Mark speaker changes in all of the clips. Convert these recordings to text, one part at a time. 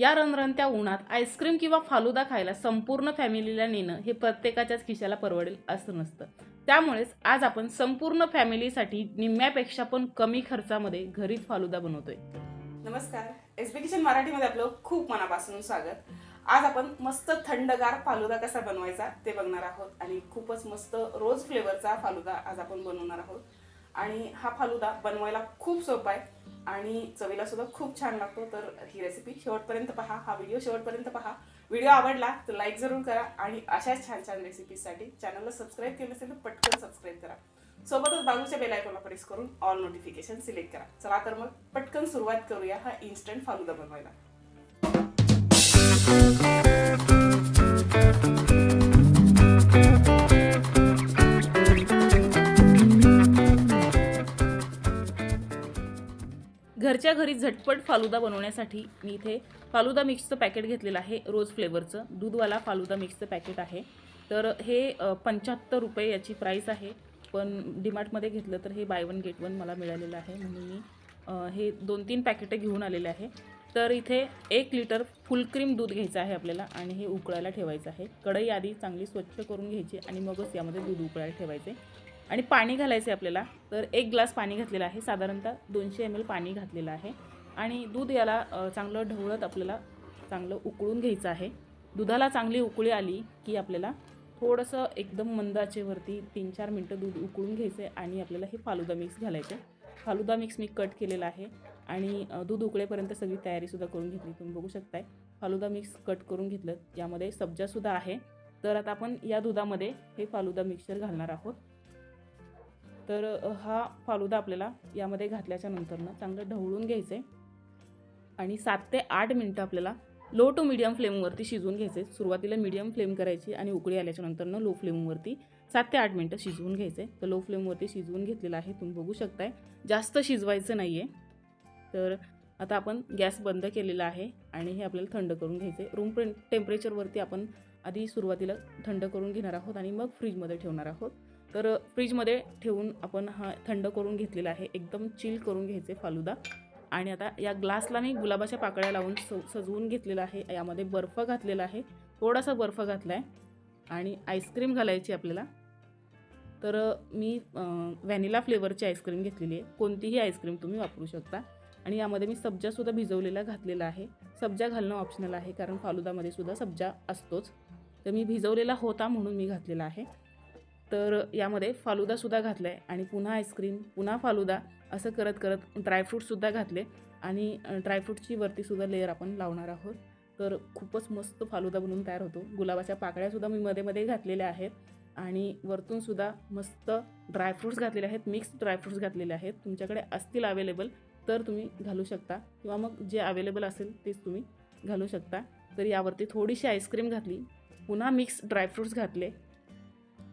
Speaker 1: या रणरणत्या उन्हात आईस्क्रीम किंवा फालुदा खायला संपूर्ण फॅमिलीला नेणं हे प्रत्येकाच्याच खिशाला परवडेल असं नसतं. त्यामुळेच आज आपण संपूर्ण फॅमिलीसाठी निम्म्यापेक्षा पण कमी खर्चामध्ये घरीच फालुदा बनवतोय.
Speaker 2: नमस्कार. एस बी किचन मराठीमध्ये आपलं खूप मनापासून स्वागत. आज आपण मस्त थंडगार फालुदा कसा बनवायचा ते बघणार आहोत आणि खूपच मस्त रोज फ्लेवरचा फालुदा आज आपण बनवणार आहोत. आणि हा फालुदा बनवायला खूप सोपा आहे. आणि चवीला सुद्धा खूप छान लागतो. तर ही रेसिपी शेवटपर्यंत पहा हा व्हिडिओ शेवटपर्यंत पहा. व्हिडिओ आवडला तर लाईक जरूर करा आणि अशाच छान छान रेसिपीसाठी चॅनलला सबस्क्राईब केलं असेल तर पटकन सबस्क्राईब करा. सोबतच बाजूच्या बेलायकॉनला प्रेस करून ऑल नोटिफिकेशन सिलेक्ट करा. चला तर मग पटकन सुरुवात करूया हा इन्स्टंट फालुदा बनवायला.
Speaker 1: घरच्या घरी झटपट फालुदा बनवण्यासाठी मी इथे फालुदा मिक्सचं पॅकेट घेतलेलं आहे रोज फ्लेवरचं. दूधवाला फालुदा मिक्सचं पॅकेट आहे. तर हे पंच्याहत्तर रुपये याची प्राईस आहे. पण डीमार्टमध्ये घेतलं तर हे बाय वन गेट वन मला मिळालेलं आहे. म्हणून मी हे दोन तीन पॅकेटं घेऊन आलेले आहे. तर इथे एक लिटर फुल क्रीम दूध घ्यायचं आहे आपल्याला आणि हे उकळायला ठेवायचं आहे. कढई आधी चांगली स्वच्छ करून घ्यायची आणि मगच यामध्ये दूध उकळायला ठेवायचे. आणि पाणी घालायचं आहे आपल्याला तर एक ग्लास पाणी घातलेलं आहे. साधारणतः दोनशे एम एल पाणी घातलेलं आहे. आणि दूध याला चांगलं ढवळत आपल्याला चांगलं उकळून घ्यायचं आहे. दुधाला चांगली उकळी आली की आपल्याला थोडंसं एकदम मंदाचेवरती तीन चार मिनटं दूध उकळून घ्यायचं आहे आणि आपल्याला हे फालुदा मिक्स घालायचं आहे. फालुदा मिक्स मी कट केलेला आहे आणि दूध उकळेपर्यंत सगळी तयारीसुद्धा करून घेतली. तुम्ही बघू शकताय फालुदा मिक्स कट करून घेतलं. यामध्ये सब्जासुद्धा आहे. तर आता आपण या दुधामध्ये हे फालुदा मिक्सचर घालणार आहोत. तर हा फालुदा आपल्याला यामध्ये घातल्याच्या नंतरनं चांगलं ढवळून घ्यायचं आहे आणि सात ते आठ मिनटं आपल्याला लो टू मिडियम फ्लेमवरती शिजवून घ्यायचे सुरुवातीला मिडियम फ्लेम करायची आणि उकळी आल्याच्या नंतरनं लो फ्लेमवरती सात ते आठ मिनटं शिजवून घ्यायचे तर लो फ्लेमवरती शिजवून घेतलेलं आहे. तुम्ही बघू शकताय. जास्त शिजवायचं नाही आहे तर आता आपण गॅस बंद केलेला आहे आणि हे आपल्याला थंड करून घ्यायचे रूम टेम्परेचरवरती आपण आधी सुरुवातीला थंड करून घेणार आहोत आणि मग फ्रीजमध्ये ठेवणार आहोत. तर फ्रीजमध्ये ठेवून आपण हा थंड करून घेतलेला आहे. एकदम चिल करून घ्यायचे फालुदा. आणि आता या ग्लासला मी गुलाबाच्या पाकळ्या लावून स सजवून घेतलेला आहे. यामध्ये बर्फ घातलेला आहे. थोडासा बर्फ घातला आहे आणि आईस्क्रीम घालायची आपल्याला. तर मी व्हॅनिला फ्लेवरची आईस्क्रीम घेतलेली आहे. कोणतीही आईस्क्रीम तुम्ही वापरू शकता. आणि यामध्ये मी सब्जासुद्धा भिजवलेला घातलेला आहे. सब्जा घालणं ऑप्शनल आहे कारण फालुदामध्ये सुद्धा सब्जा असतोच. तर मी भिजवलेला होता म्हणून मी घातलेला आहे. तर यामध्ये फालुदासुद्धा घातला आहे आणि पुन्हा आईस्क्रीम पुन्हा फालुदा असं करत करत ड्रायफ्रूटसुद्धा घातले आणि ड्रायफ्रूटची वरतीसुद्धा लेअर आपण लावणार आहोत. तर खूपच मस्त फालुदा बनवून तयार होतो. गुलाबाच्या पाकळ्यासुद्धा मी मध्ये मध्ये घातलेल्या आहेत आणि वरतूनसुद्धा मस्त ड्रायफ्रूट्स घातलेले आहेत मिक्स ड्रायफ्रूट्स घातलेले आहेत. तुमच्याकडे असतील अवेलेबल तर तुम्ही घालू शकता किंवा मग जे अवेलेबल असेल तेच तुम्ही घालू शकता. तर यावरती थोडीशी आईस्क्रीम घातली पुन्हा मिक्स ड्रायफ्रूट्स घातले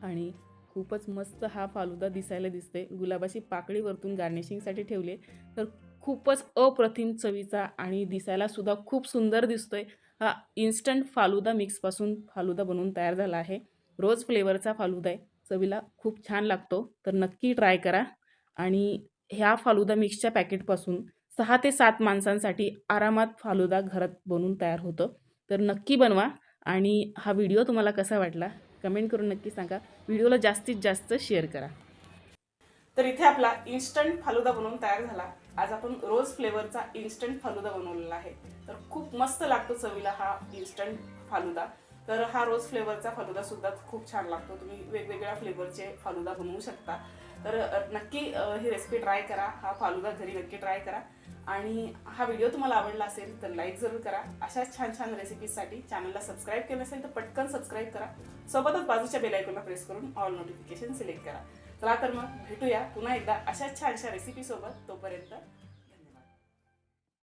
Speaker 1: आणि खूपच मस्त हा फालुदा दिसायला दिसते गुलाबाची पाकळी वरतून गार्निशिंगसाठी ठेवले तर खूपच अप्रतिम चवीचा आणि दिसायला सुद्धा खूप सुंदर दिसतोय. हा इन्स्टंट फालुदा मिक्सपासून फालुदा बनवून तयार झाला आहे. रोज फ्लेवरचा फालुदा आहे. चवीला खूप छान लागतो. तर नक्की ट्राय करा. आणि ह्या फालुदा मिक्सच्या पॅकेटपासून सहा ते सात माणसांसाठी आरामात फालुदा घरात बनवून तयार होतं. तर नक्की बनवा. आणि हा व्हिडिओ तुम्हाला कसा वाटला? कमेंट करून नक्की सांगा. व्हिडिओला जास्तीत जास्त शेअर करा.
Speaker 2: तर इथे आपला इन्स्टंट फालुदा बनवून तयार झाला. आज आपण रोज फ्लेवरचा इन्स्टंट फालुदा बनवलेला आहे. तर खूप मस्त लागतो चवीला हा इन्स्टंट फालुदा. तर हा रोज फ्लेवरचा फालुदा सुद्धा खूप छान लागतो. तुम्ही वेगवेगळ्या फ्लेवरचे फालुदा बनवू शकता. तर नक्की ही रेसिपी ट्राय करा. हा फालुदा घरी नक्की ट्राय करा. आणि हा व्हिडिओ तुम्हाला आवडला असेल तर लाईक जरूर करा. अशाच छान छान रेसिपीजसाठी चॅनलला सबस्क्राईब केलं असेल तर पटकन सबस्क्राईब करा. सोबतच बाजूच्या बेलायकॉनला प्रेस करून ऑल नोटिफिकेशन सिलेक्ट करा. चला तर मग भेटूया पुन्हा एकदा अशाच छानशा रेसिपीसोबत तोपर्यंत